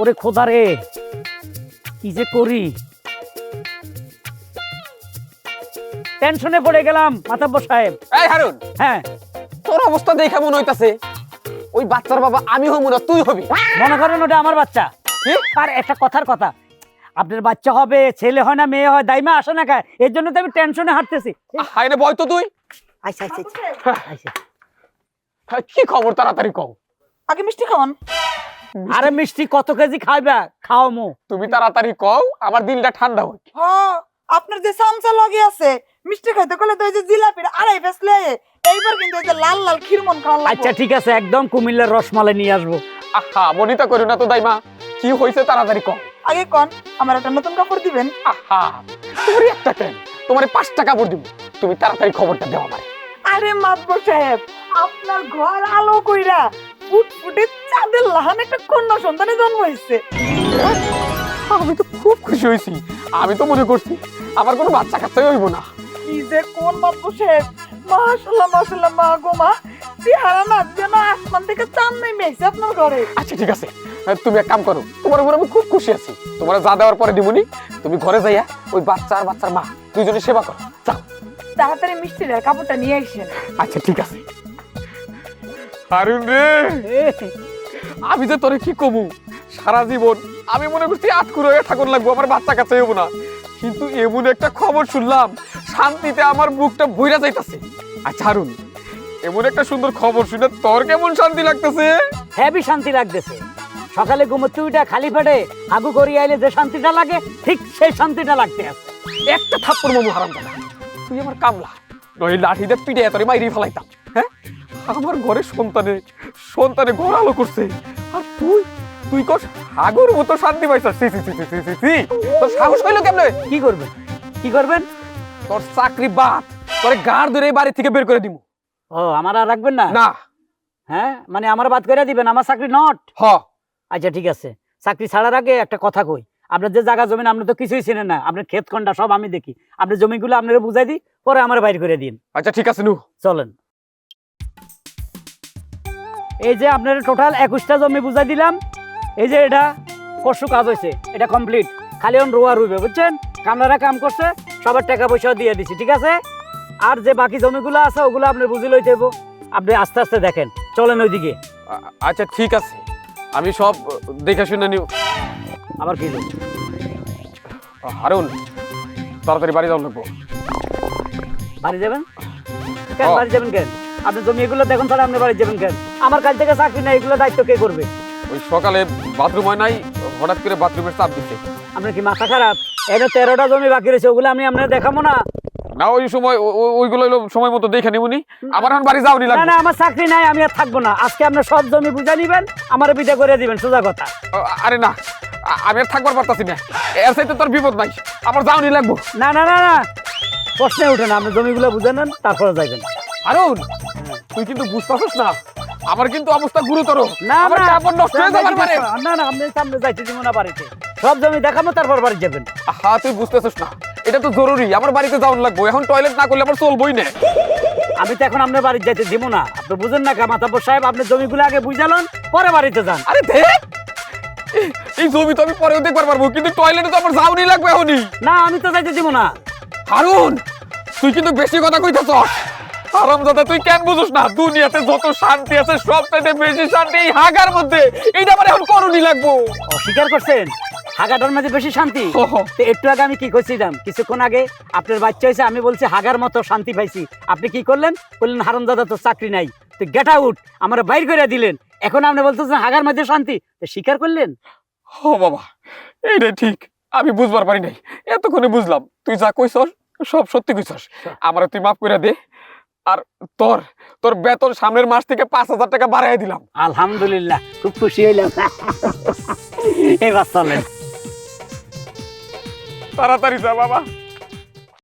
ওরে খোদা রে কি যে করি? টেনশনে পড়ে গেলাম মাতাব্বর সাহেব। এই হারুন হ্যাঁ। তোর অবস্থা দেখে মনে হইতাছে ওই বাচ্চার বাবা আমি হব না তুই হবি। মনে করেন ওটা আমার বাচ্চা? কি? আর একটা কথার কথা আপনার বাচ্চা হবে ছেলে হয় না মেয়ে হয় দাইমা আসে না খায় এর জন্য তো আমি টেনশনে হাঁটতেছি। হাই রে বয় তো তুই। আচ্ছা আচ্ছা আচ্ছা হ্যাঁ, কি খবর তাড়াতাড়ি কও? আগে মিষ্টি খাওয়ান। আরে মিষ্টি কত কেজি খাইবা? খাও মো তুমি তাড়াতাড়ি কও আমার দিলটা ঠান্ডা হোক। হ আপনার যে সামসা লগে আছে মিষ্টি খাইতে গেলে তো এই যে জিলাপির আড়াই ফেসলে এইবার কিন্তু এই যে লাল লাল ক্ষীরমন খাওয়া লাগবে। আচ্ছা ঠিক আছে একদম কুমিল্লার রসমালাই নিয়ে আসব। আহা মনিতা করো না তো দাইমা। কি হইছে তাড়াতাড়ি কও। আগে কোন আমার একটা নতুন কাপড় দিবেন। আহা তোমার একটা কেন? তোমার পাঁচ টাকা কাপড় দিব। তুমি তাড়াতাড়ি খবরটা দেওয়া আমারে আরে মাতবর সাহেব আপনার ঘর আলো কইরা ফুট ফুটে চাঁদের লাহান একটা কন্যা সন্তানের জন্ম হয়েছে। আমি তো খুব খুশি হয়েছি। আমি তো মনে করছি আমার কোনো বাচ্চা কাচ্চাই হইব না। কি যে কোন সাহেব মাশাল্লাহ মাশাল্লাহ মা গো মা। চেহারা না যেন আসমান থেকে চাঁদ নেমে এসে আপনার ঘরে। আচ্ছা ঠিক আছে। তুমি এক কাম করো তোমার উপর আমি খুব খুশি আছি। তোমার যা দেওয়ার পরে দিবনি তুমি ঘরে যাইয়া ওই বাচ্চা আর বাচ্চার মা দুইজনে সেবা করো। যাও। তাড়াতাড়ি মিষ্টি আর কাপড়টা নিয়ে আসেন। আচ্ছা ঠিক আছে। হারুন রে। আমি যে তোরে কি কমু? সারা জীবন আমি মনে করছি আটকুর হয়ে ঠাকুর লাগবো আমার বাচ্চা কাছে হব না। কিন্তু এমন একটা খবর শুনলাম শান্তিতে আমার বুকটা বইরা যাইতাছে। আচ্ছা হারুন এমন একটা সুন্দর খবর শুনে তোর কেমন শান্তি লাগতেছে? হেভি শান্তি লাগতেছে। সকালে উঠে খালি পেটে আগু করি আইলে যে শান্তিটা লাগে ঠিক সেই শান্তিটা লাগতে আছে। একটা থাপ্পড় মামু হারাম তুই আমার কামলা নই লাঠিতে পিটে তোরে মাইরি ফেলাইতাম হ্যাঁ? আমার ঘরে সন্তানে সন্তানে ঘর আলো করছে। আর তুই তুই কস হাগুর মতো শান্তি পাইছিস সি সি সি সি সি সি তোর সাহস হইল কেমনে? কি করবেন? কি করবেন? তোর চাকরি বাদ। তোরে গাড় ধরে এই বাড়ি থেকে বের করে দিমু। ও আমার আর রাখবেন না? না। হ্যাঁ? মানে আমার বাদ করে দিবেন আমার চাকরি নট? হ। আচ্ছা ঠিক আছে। চাকরি ছাড়ার আগে একটা কথা কই। আপনার যে জায়গা জমিন আপনি তো কিছুই চিনেন না। আপনার ক্ষেত কন্ডা সব আমি দেখি। আপনার জমিগুলো আপনারা বুঝাই দিই পরে আমার বাইর করে দিন। আচ্ছা ঠিক আছে নু চলেন। এই যে আপনার টোটাল একুশটা জমি বুঝাই দিলাম। এই যে এটা পরশু কাজ হয়েছে এটা কমপ্লিট খালি অন রোয়া রুবে বুঝছেন? কামলারা কাম করছে সবার টাকা পয়সাও দিয়ে দিছি ঠিক আছে? আর যে বাকি জমিগুলো আছে ওগুলো আপনি বুঝে লইতে হইব। আপনি আস্তে আস্তে দেখেন চলেন ওইদিকে। আচ্ছা ঠিক আছে। আমি সব দেখে শুনে নিও আবার কি? হারুন তাড়াতাড়ি বাড়ি যাও লাগবো। বাড়ি যাবেন? কেন। বাড়ি যাবেন কেন? আপনি জমি এগুলো দেখুন তাহলে আপনি বাড়ি যাবেন কেন আমার কাছ থেকে চাকরি নাই এগুলো দায়িত্ব কে করবে? ওই সকালে বাথরুম হয় নাই হঠাৎ করে বাথরুমের চাপ দিচ্ছে আপনার কি মাথা খারাপ? এটা তেরোটা জমি বাকি রয়েছে ওগুলো আমি আপনার দেখাবো না। না ওই সময় ওইগুলো সময় মতো দেখে নিবনি। আমার এখন বাড়ি যাওনি না লাগবে। না আমার চাকরি নাই আমি আর থাকব না। আজকে আপনার সব জমি বুঝা নিবেন আমার বিদা করে দিবেন সোজা কথা। আরে না আমি আর থাকবার পারতাছি না। এর সাথে তোর বিপদ নাই আমার যাওনি লাগবো। না না না না। প্রশ্নে উঠে না আপনি জমিগুলো বুঝে নেন তারপরে যাইবেন। আরুন তুই কিন্তু বুঝতেছিস না। আমার কিন্তু অবস্থা গুরুতর। না আমার না কাপড় নষ্ট হয়ে যাবার পারে না না আপনি সামনে যাইতে দিব না বাড়িতে। সব জমি দেখাবো তারপর বাড়ি যাবেন। হা তুই বুঝতেছিস না। এটা তো জরুরি আমার বাড়িতে যাওয়ার লাগবো। এখন টয়লেট না করলে আমার চলবই না। আমি তো এখন আপনার বাড়ি যাইতে দিব না। আপনি বুঝেন না কামাতাপুর সাহেব আপনি জমিগুলো আগে বুঝালন পরে বাড়িতে যান। আরে দেখ এই- এই জমি তো আমি পরেও দেখবার পারব কিন্তু টয়লেটে তো আমার যাওনি লাগবে এখনই। না আমি তো যাইতে দিব না। হারুন তুই কিন্তু বেশি কথা কইতেছ হারাম দাদা তুই কেন বুঝোস না? দুনিয়াতে যত শান্তি আছে সব চাইতে বেশি শান্তি এই হাগার মধ্যে। এইটা আমার এখন লাগবো। অস্বীকার করছেন? হাগাটার বেশি শান্তি? তো একটু আগে আমি কি করছিলাম কিছুক্ষণ আগে আপনার বাচ্চা হয়েছে আমি বলছি হাগার মতো শান্তি পাইছি। আপনি কি করলেন? বললেন হারাম দাদা তো চাকরি নাই। তো গেট আউট আমার বাইর করে দিলেন। এখন আপনি বলতেছেন হাগার মধ্যে শান্তি। তো স্বীকার করলেন? ও বাবা এইটাই ঠিক। আমি বুঝবার পারি নাই। এতক্ষণে বুঝলাম। তুই যা কইছস সব সত্যি কইছস। আমার তুই মাফ করে দে। আর তোর তোর বেতন সামনের মাস থেকে পাঁচ হাজার টাকা বাড়াই দিলাম। আলহামদুলিল্লাহ খুব খুশি হইলাম। এবার চলেন। তাড়াতাড়ি যা বাবা।